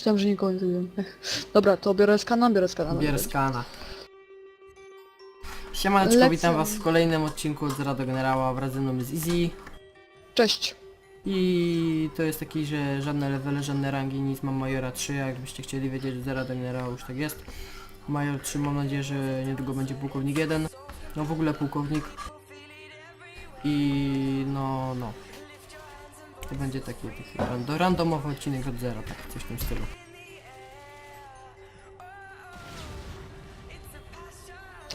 Myślałem, że nikogo nie zrobiłem. Dobra, to biorę skana, biorę skana. Bier skana. Siemaneczko, Lecę. witam was w kolejnym odcinku od Zera do Generała, wraz ze mną jest Easy. Cześć. I to jest taki, że żadne levele, żadne rangi, nic, mam Majora 3, jakbyście chcieli wiedzieć, od Zera do Generała już tak jest. Major 3, mam nadzieję, że niedługo będzie pułkownik 1. No w ogóle pułkownik. I no, no. To będzie taki, taki rando, randomowy odcinek od Zera, tak, coś w tym stylu.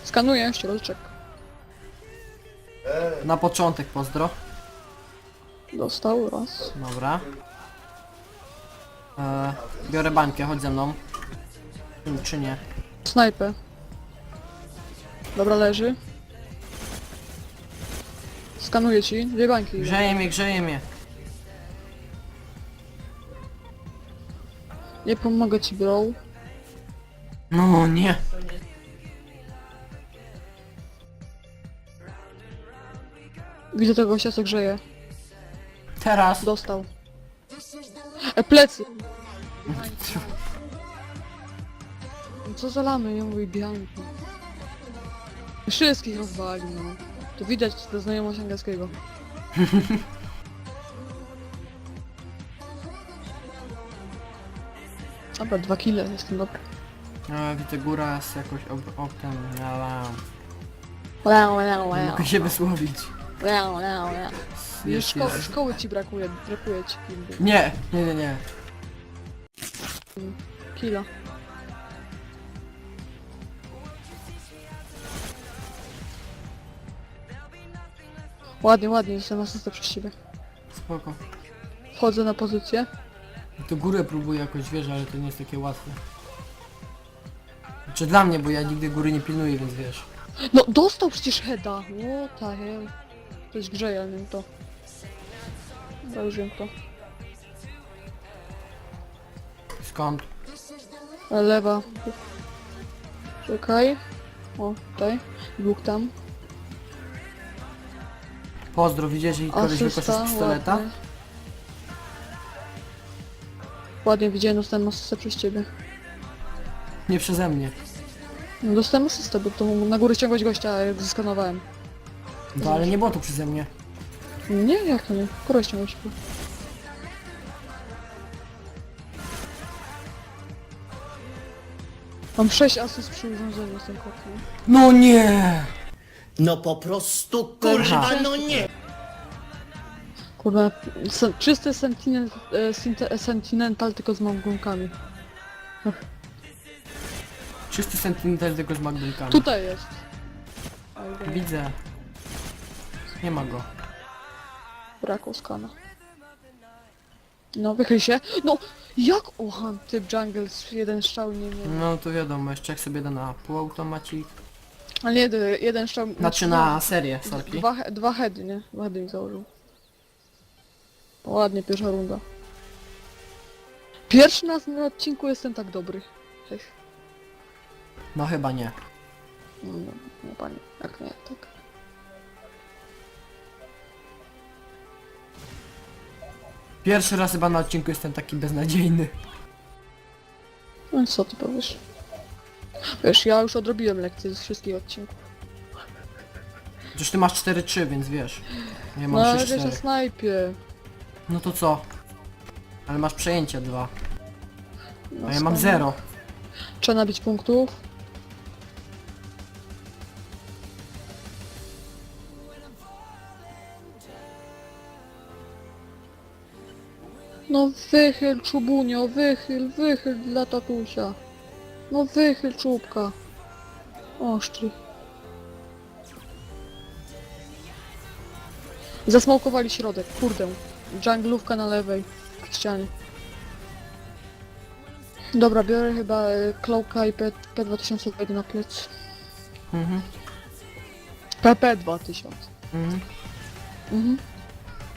Skanuję, środczek. Na początek pozdro. Dostał raz. Dobra. E, biorę bańkę, chodź ze mną. Czy- Czy nie? Snajpę. Dobra, leży. Skanuję ci. Dwie bańki. Grzeje mnie, grzeje mnie. Nie pomogę ci, bro. No nie. Widzę tego gościa, co grzeje. Teraz. Dostał. E, plecy! Co za lamy, nie mój bianki. Wszystkich rozwalił, no. To widać to znajomość angielskiego. Dobra, dwa kile, jestem dobry. E, widzę góra jest jakoś ob oknem. Ja, Wow, wow, nie mogę się wysłowić. Wow, wow, wow. Jest, Szko jest. szkoły ci brakuje, brakuje ci kilby. Nie, nie, nie, nie. Kilo. Ładnie, ładnie, jestem asystę przez ciebie. Spoko. Wchodzę na pozycję. To górę próbuję jakoś, wiesz, ale to nie jest takie łatwe. Czy dla mnie, bo ja nigdy góry nie pilnuję, więc wiesz. No, dostał przecież heada! What the hell? To jest grzeje, ale nie to. Dobra, już wiem kto. Skąd? E, Lewa. Czekaj. O, tutaj. Dwóch tam. Pozdro, widzisz, i koleś wykoszy z Asysta, pistoleta? ładnie. Ładnie widziałem, dostałem asystę przez ciebie. Nie przeze mnie. No, dostałem asystę, bo to na górę ściągać gościa, jak zeskanowałem. No ale nie było to przeze mnie. Nie, jak to nie? Górę ściągać. Mam 6 asyst przy urządzeniu z tym. No nie! No po prostu kurwa, no nie! Kurwa, se- czysty sentinel, e, sinte- Sentinental tylko z małgonkami. Czysty sentinel tylko z magdunkami. Tutaj jest. Widzę. Nie ma go. Brakło skana. No, wychyl się. No, jak? Oha, typ jungle z jeden strzał nie miał. No to wiadomo, jeszcze jak sobie da na półautomacik. Ale nie, jeden strzał... Znaczy na serię, sorki. Dwa, he- dwa heady, nie? Dwa heady mi założył. Ładnie, pierwsza runda. Pierwszy raz na odcinku jestem tak dobry. Cześć. No chyba nie. No, no, no panie, jak nie, tak. Pierwszy raz chyba na odcinku jestem taki beznadziejny. No i co ty powiesz? Wiesz, ja już odrobiłem lekcję z wszystkich odcinków. Przecież ty masz 4-3, więc wiesz. Ja No mam ale wiesz, 3-4. o snajpie. No to co? Ale masz przejęcie 2. No, A ja mam 0. Trzeba nabić punktów. No wychyl czubunio, wychyl, wychyl dla tatusia. No wychyl czubka. Osztry. Zasmałkowali środek, kurde. Dżanglówka na lewej ścianie. Dobra, biorę chyba e, Cloaka i P- P2000 wejdę na plec. Mhm. PP2000. Mhm. Mhm.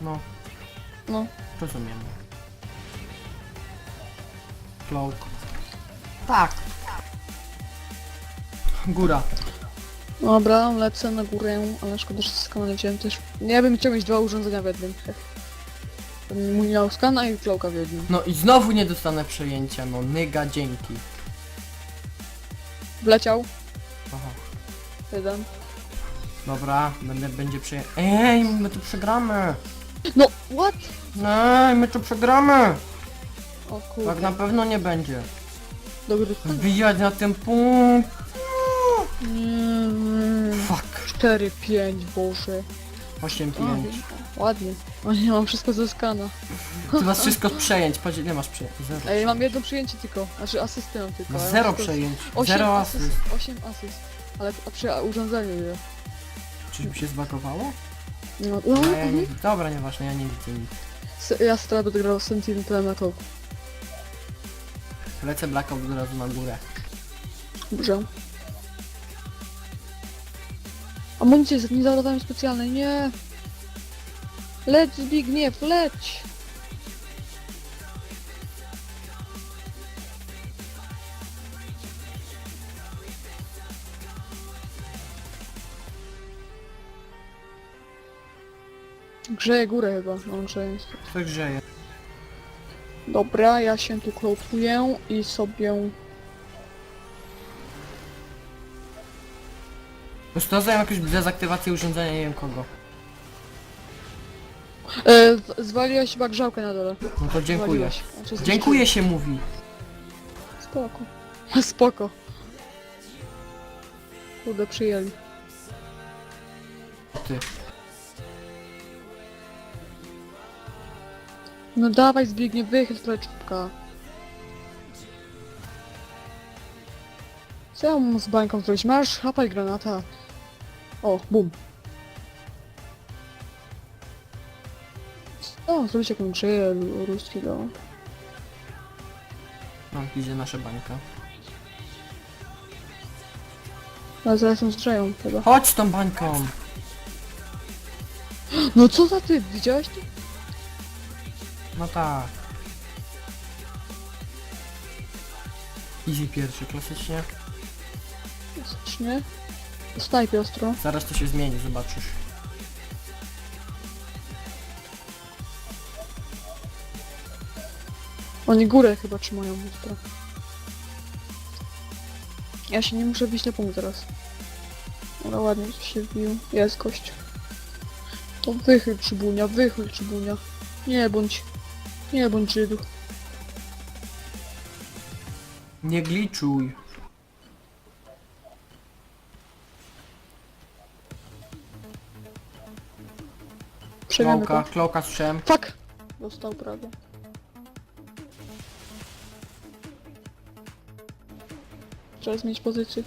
No, No. rozumiem. Cloak. Tak. Góra. Dobra, lecę na górę, ale szkoda, że z kanału nie wziąłem też. Nie bym chciał mieć dwa urządzenia w jednym. Miał skana i klołka w jednym. No i znowu nie dostanę przejęcia, no nyga dzięki. Wleciał. Aha. Jeden. Dobra, będę, będzie przeję... Ej, my tu przegramy! No, what? Ej, my tu przegramy! O Tak kurde. na pewno nie będzie. Dobry stan. Wbijać na ten punkt! Fuck. 4, 5, boże. 8, O, 5. ładnie. O nie, mam wszystko ze skana. Ty masz wszystko z przejęć, patrz ile masz przejęć? Zero. Ej, mam jedno przyjęcie tylko. Znaczy asystę mam tylko. Masz ale zero wszystko- przejęć, Osiem zero asyst. asyst. 8 asyst. Ale a przy urządzeniu ile? Czyżby się zbagowało? No, no, A ja mhm. nie, dobra, nieważne, ja nie widzę nic. S- Ja teraz będę grał Sentimentem na kołku. Lecę blackout od razu na górę. Dobrze. Amunicji nie załadowałem specjalnej, nie. Leć Zbigniew, leć! Grzeje górę chyba, no grzeje. To grzeje. Dobra, ja się tu klopuję i sobie... Już to jakąś dezaktywację urządzenia, nie wiem kogo. E, zwaliłeś chyba grzałkę na dole. No to dziękuję. Zwaliłeś. Znaczy, Dziękuję się mówi. Spoko. Spoko. Kurde, przyjęli. Ty. No dawaj Zbigniew, wychyl trochę czubka. Co ja mam z bańką zrobić? Masz, chapaj granata. O, bum. O, zrobić jakąś grzeję ruskiego. No, idzie nasza bańka. Ale zaraz ją zgrzeją chyba. Chodź z tą bańką! No co za ty? Widziałeś to? No tak. Easy pierwszy, klasycznie. Klasycznie. Snajpie ostro. Zaraz to się zmieni, zobaczysz. Oni górę chyba trzymają ostro. Ja się nie muszę bić na punkt teraz. Ale ładnie coś się wbił. Jest gość. To wychyl trzybunia, wychyl trzybunia. Nie bądź. Nie bądź Żydu. Nie gliczuj. Przejmiemy Klołka, go. klołka strzem. Fuck! Dostał prawie. Trzeba zmienić pozycję.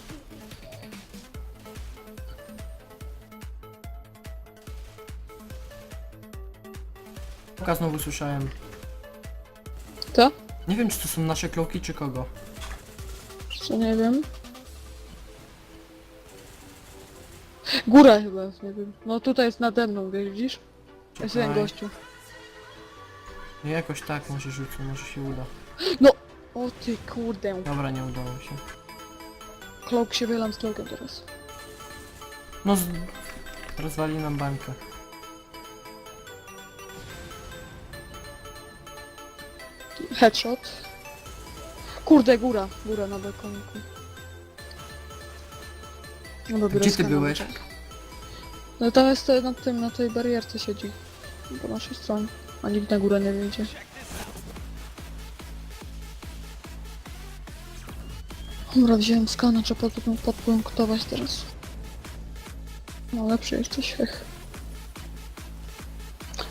Klołka znowu słyszałem. Co? Nie wiem czy to są nasze klołki czy kogo. Co nie wiem. Góra chyba nie wiem. No tutaj jest nade mną, widzisz? Jest Czekaj. gościu. Nie, jakoś tak może rzucę, może się uda. O ty kurde. Dobra, nie udało się. Klok się wylam z klokiem teraz. No z... Rozwali nam bańkę. Headshot. Kurde, góra. Góra na balkoniku. No dobra, Gdzie ty byłeś? No tam jest e, na tym, na tej barierce siedzi. Po naszej stronie. A nikt na górę nie wyjdzie. Dobra, wziąłem skana, trzeba pod, podpunktować teraz. No lepszy jesteś, hech.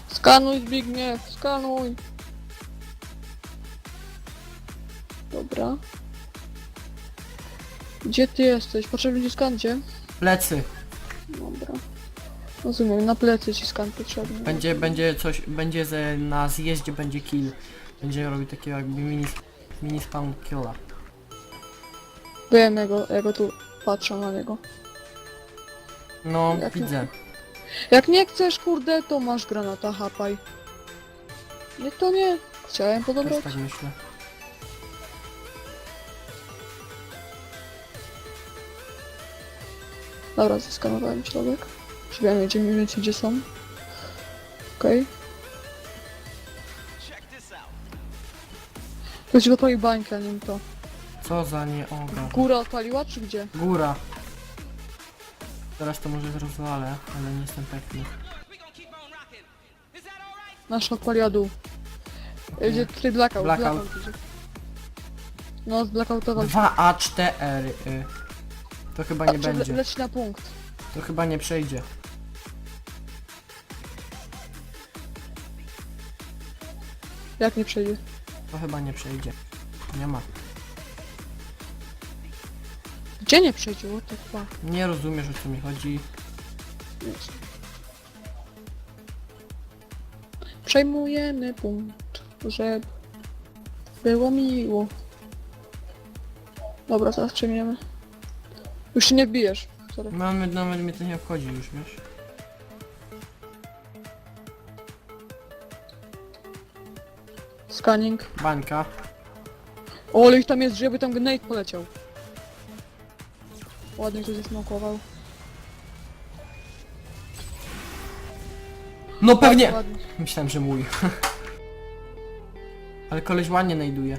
Skanuj Zbigniew, skanuj! Dobra. Gdzie ty jesteś? Potrzebny ci skan, gdzie? Plecy. Dobra. Rozumiem, na plecy ci skan potrzebny. Będzie, będzie coś, będzie ze, na zjeździe będzie kill. Będzie robił takiego jakby mini, mini spawn killa. Wiem, ja go, ja go tu patrzę na niego. No, Jak widzę. Jak nie chcesz, kurde, to masz granata, hapaj. Nie, to nie. Chciałem Też podobać. tak myślę. Dobra, zeskanowałem środek. Żeby ja wiedzieć mniej więcej gdzie są. Okej. Ktoś odpalił bańkę, nie wiem to. Co za nie oga. Góra odpaliła, czy gdzie? Góra. Teraz to może rozwalę, ale nie jestem pewny. Nasza odpaliła dół. Idzie tutaj blackout, Blackout. idzie. No, zblackoutował się. 2A4. Y. To chyba nie le- będzie. Leci na punkt. To chyba nie przejdzie. Jak nie przejdzie? To chyba nie przejdzie. Nie ma. Gdzie nie przejdzie? What the fuck? Nie rozumiesz o co mi chodzi. Przejmujemy punkt, żeby było miło. Dobra, teraz przejmiemy. Już się nie bijesz. Sorry. Nawet, nawet mnie to nie obchodzi już, wiesz? Scanning. Bańka. O, ale ich tam jest, żeby tam grenade poleciał. Ładnie to zesmokował. No pewnie! Ładnie. Myślałem, że mój. Ale koleś ładnie najduje.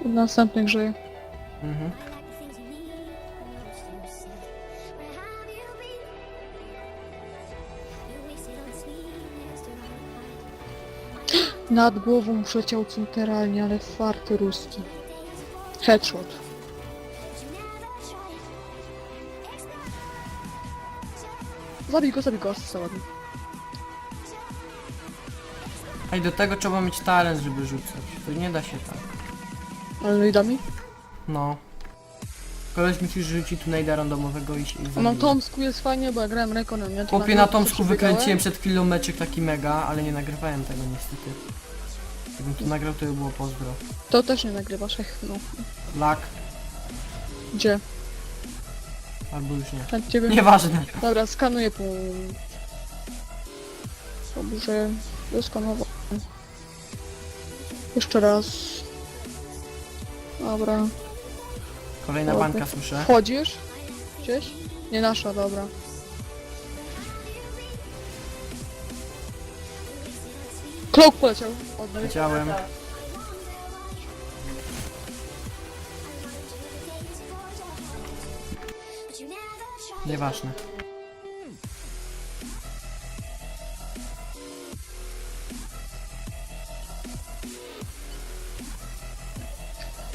Tremble like you Nad głową przeciął centralnie, ale farty ruski. Headshot. Zabij go, zabij go, asysta ładnie. A i do tego trzeba mieć talent, żeby rzucać. To nie da się tak. Ale no i dami? No. Koleś myśli, że rzuci tu najda randomowego i się i A na. Tomsku jest fajnie, bo ja grałem Rekonem, nie? To Chłopie nagle na Tomsku wykręciłem przed chwilą meczek taki mega, ale nie nagrywałem tego niestety. Jakbym to nagrał, to by było pozdro. To też nie nagrywasz, ech, no. Lak, Gdzie? albo już nie. Chętnie bym... Nieważne. Dobra, skanuję punkt. Dobrze, zeskanował. Jeszcze raz. Dobra. Kolejna Dobra. bańka słyszę. Wchodzisz? Gdzieś? Nie nasza, dobra. Cloak poleciał. Oddaj. Tried. Nieważne.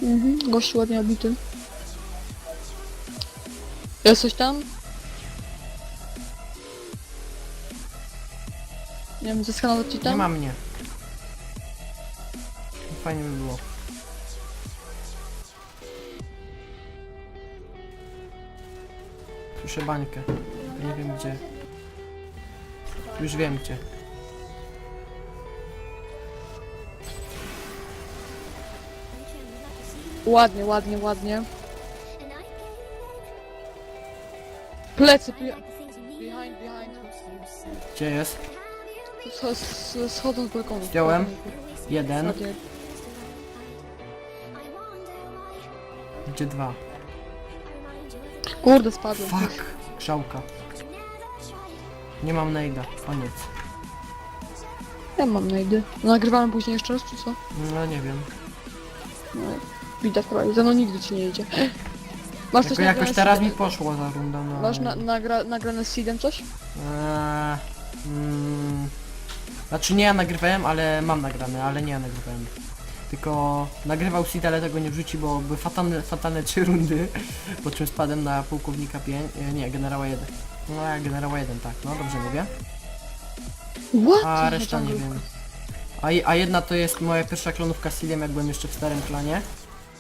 Mhm, gość ładnie obity. Jest coś tam? Nie wiem, zeskanować ci tam? Nie ma mnie. Fajnie by było. Słyszę bańkę. Nie wiem gdzie. Już wiem gdzie. Ładnie, ładnie, ładnie. Plecy, need behind, behind. Gdzie jest? Sch- sch- Schodzą z balkonu. Zdjąłem. Jeden. Ładnie. Gdzie dwa? Kurde, spadłem. Fuck! Grzałka. Nie mam najda. Koniec. Ja mam najdy. Nagrywamy później jeszcze raz, czy co? No nie wiem. No, widać prawie. Za mną nigdy ci nie idzie. Masz coś Tylko jakoś nagrane z teraz mi poszło za rundę, no. Masz na, nagra, nagrane z seedem coś? Eee, mm, znaczy nie ja nagrywałem, ale mam nagrane, ale nie ja nagrywałem. Tylko nagrywał Sid, ale tego nie wrzuci, bo były fatalne, fatalne trzy rundy, po czym spadłem na pułkownika 5, nie, generała 1. No ja generała 1, tak, no dobrze mówię. What? A reszta nie wiem. A, a jedna to jest moja pierwsza klonówka z Sidem, jak byłem jeszcze w starym klanie.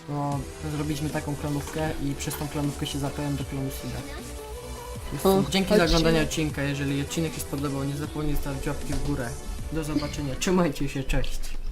No, zrobiliśmy taką klonówkę i przez tą klonówkę się zapełem do klonu O, Dzięki za chodźcie. oglądanie odcinka, jeżeli odcinek się spodobał, nie zapomnij zostawić łapki w górę. Do zobaczenia, trzymajcie się, cześć.